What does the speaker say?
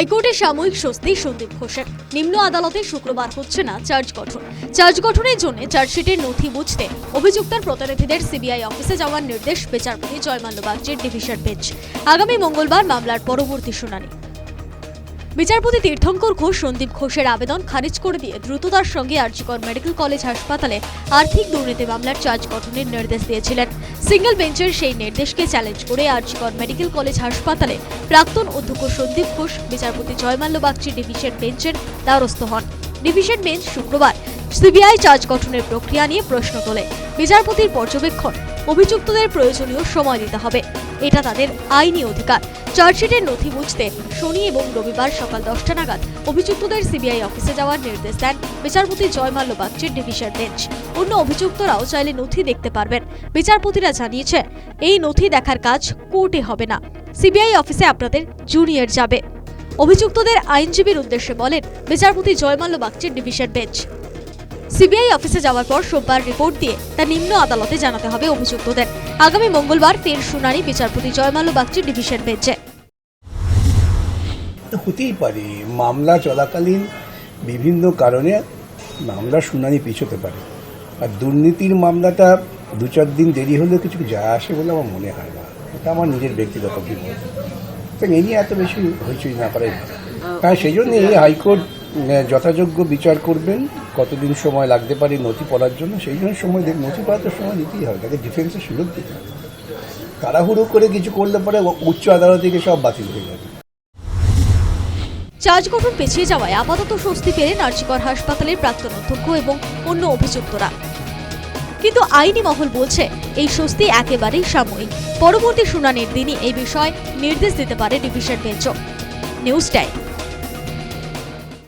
হাইকোর্টে সাময়িক স্বস্তি সন্দীপ ঘোষের। নিম্ন আদালতে শুক্রবার হচ্ছে না চার্জ গঠন। চার্জ গঠনের জন্য চার্জশিটের নথি বুঝতে অভিযুক্তের প্রতিনিধিদের সিবিআই অফিসে যাওয়ার নির্দেশ বিচারপতি জয়মাল্য বাগচির ডিভিশন বেঞ্চ। আগামী মঙ্গলবার মামলার পরবর্তী শুনানি। বিচারপতি তীর্থঙ্কর ঘোষ, সন্দীপ ঘোষের আবেদন খারিজ করে দিয়ে দ্রুততার সঙ্গে আরজিকর মেডিকেল কলেজ হাসপাতালে আর্থিক দুর্নীতি মামলার চার্জ গঠনের নির্দেশ দিয়েছিলেন। সিঙ্গেল বেঞ্চের সেই নির্দেশকে চ্যালেঞ্জ করে আরজিকর মেডিকেল কলেজ হাসপাতালে প্রাক্তন অধ্যক্ষ সন্দীপ ঘোষ, বিচারপতি জয়মাল্য বাগচি ডিভিশন বেঞ্চের দ্বারস্থ হন। ডিভিশন বেঞ্চ শুক্রবার সিবিআই চার্জ গঠনের প্রক্রিয়া নিয়ে প্রশ্ন তোলে। বিচারপতির পর্যবেক্ষণ, অভিযুক্তদের প্রয়োজনীয় সময় দিতে হবে। এটা তাদের আইনি অধিকার। চার্জশিটের নথি বুঝতে শনি এবং রবিবার সকাল দশটা নাগাদ অভিযুক্তদের সিবিআই অফিসে যাওয়ার নির্দেশ দেন বিচারপতি জয়মাল্য বাগচির ডিভিশন বেঞ্চ। অন্য অভিযুক্তরাও চাইলে নথি দেখতে পারবেন। বিচারপতিরা জানিয়েছে, এই নথি দেখার কাজ কোর্টে হবে না। সিবিআই অফিসে আপনাদের জুনিয়র যাবে। অভিযুক্তদের আইনজীবীর উদ্দেশ্যে বলেন, বিচারপতি জয়মাল্য বাগচির ডিভিশন বেঞ্চ। সিবিআই অফিসে যাওয়ার পর সোমবার রিপোর্ট দিয়ে তা নিম্ন আদালতে জানাতে হবে অভিযুক্তদের। আগামী মঙ্গলবার ফের শুনানি, বিচারপতি জয়মাল্য বাগচির ডিভিশন বেঞ্চে। হতেই পারে, মামলা চলাকালীন বিভিন্ন কারণে মামলার শুনানি পিছোতে পারে। আর দুর্নীতির মামলাটা দু চার দিন দেরি হলেও কিছু যায় আসে বলে আমার মনে হয় না। এটা আমার নিজের ব্যক্তিগত অভিমত। তো এই নিয়ে এত বেশি হইচই না পারে হ্যাঁ সেই জন্যই হাইকোর্ট যথাযোগ্য বিচার করবেন। কতদিন সময় লাগতে পারে নথি পড়ার জন্য, সেই জন্য সময় দেখ নথি পড়ার তো সময় দিতেই হবে তাকে ডিফেন্সের সুযোগ দিতে হবে তাড়াহুড়ো করে কিছু করলে পরে উচ্চ আদালত থেকে সব বাতিল হয়ে যাবে। চার্জ গঠন পেছিয়ে যাওয়ায় আপাতত স্বস্তি পেলেন আর্জিকর হাসপাতালের প্রাক্তন অধ্যক্ষ এবং অন্য অভিযুক্তরা। কিন্তু আইনি মহল বলছে, এই স্বস্তি একেবারেই সাময়িক। পরবর্তী শুনানির দিনই এই বিষয়ে নির্দেশ দিতে পারে ডিভিশন বেঞ্চ। News time